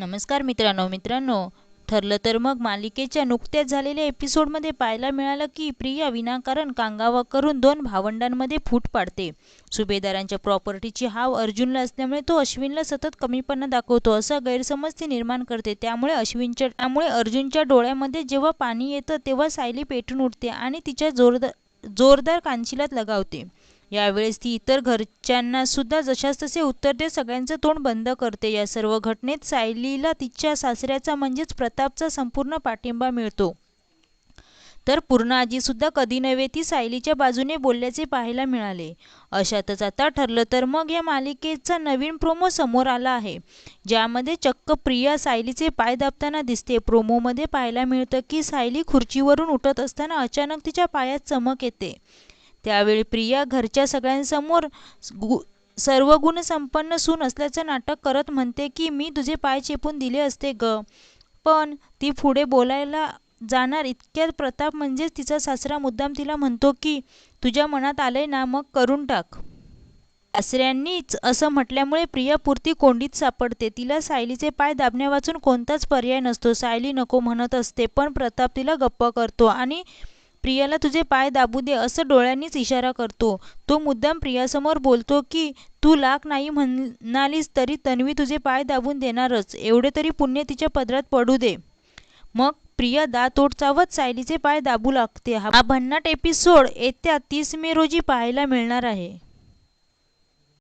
नमस्कार मित्रांनो मित्रांनो. ठरलं तर मग मालिकेच्या नुकत्याच झालेल्या एपिसोडमध्ये पाहायला मिळालं की प्रिया विनाकारण कांगावा करून दोन भावंडांमध्ये फूट पाडते. सुभेदारांच्या प्रॉपर्टीची हाव अर्जुनला असल्यामुळे तो अश्विनला सतत कमीपणा दाखवतो असा गैरसमज ती निर्माण करते. त्यामुळे अश्विनच्या त्यामुळे अर्जुनच्या डोळ्यामध्ये जेव्हा पाणी येतं तेव्हा सायली पेटून उठते आणि तिच्या जोरदार जोरदार कानशिलात लगावते. यावेळेस ती इतर घरच्यांना सुद्धा जशास तसे उत्तर देत सगळ्यांचं तोंड बंद करते. या सर्व घटनेत सायलीला तिच्या सासऱ्याचा म्हणजेच प्रतापचा संपूर्ण पाठिंबा मिळतो. तर पूर्ण आजीसुद्धा कधी नव्हे ती सायलीच्या बाजूने बोलल्याचे पाहायला मिळाले. अशातच आता ठरलं तर मग या मालिकेचा नवीन प्रोमो समोर आला आहे. ज्यामध्ये चक्क प्रिया सायलीचे पाय दाबताना दिसते. प्रोमोमध्ये पाहायला मिळतं की सायली खुर्चीवरून उठत असताना अचानक तिच्या पायात चमक येते. त्यावेळी प्रिया घरच्या सगळ्यांसमोर सर्व गुणसंपन्न सून असल्याचं नाटक करत म्हणते की मी तुझे पाय चेपून दिले असते ग. पण ती पुढे बोलायला जाणार इतक्यात प्रताप म्हणजेच तिचा सासरा मुद्दाम तिला म्हणतो की तुझ्या मनात आलंय ना मग करून टाक. सासऱ्यांनीच असं म्हटल्यामुळे प्रिया पुरती कोंडीत सापडते. तिला सायलीचे पाय दाबण्या वाचून कोणताच पर्याय नसतो. सायली नको म्हणत असते पण प्रताप तिला गप्प करतो आणि प्रियाला तुझे पाय दाबू दे असं डोळ्यांनीच इशारा करतो. तो मुद्दाम प्रियासमोर बोलतो की तू लाख नाही म्हणालीस तरी तन्वी तुझे पाय दाबून देणारच. एवढे तरी पुण्य तिच्या पदरात पडू दे. मग प्रिया दातोड चावत सायलीचे पाय दाबू लागते. हा भन्नाट एपिसोड येत्या तीस मे रोजी पाहायला मिळणार आहे.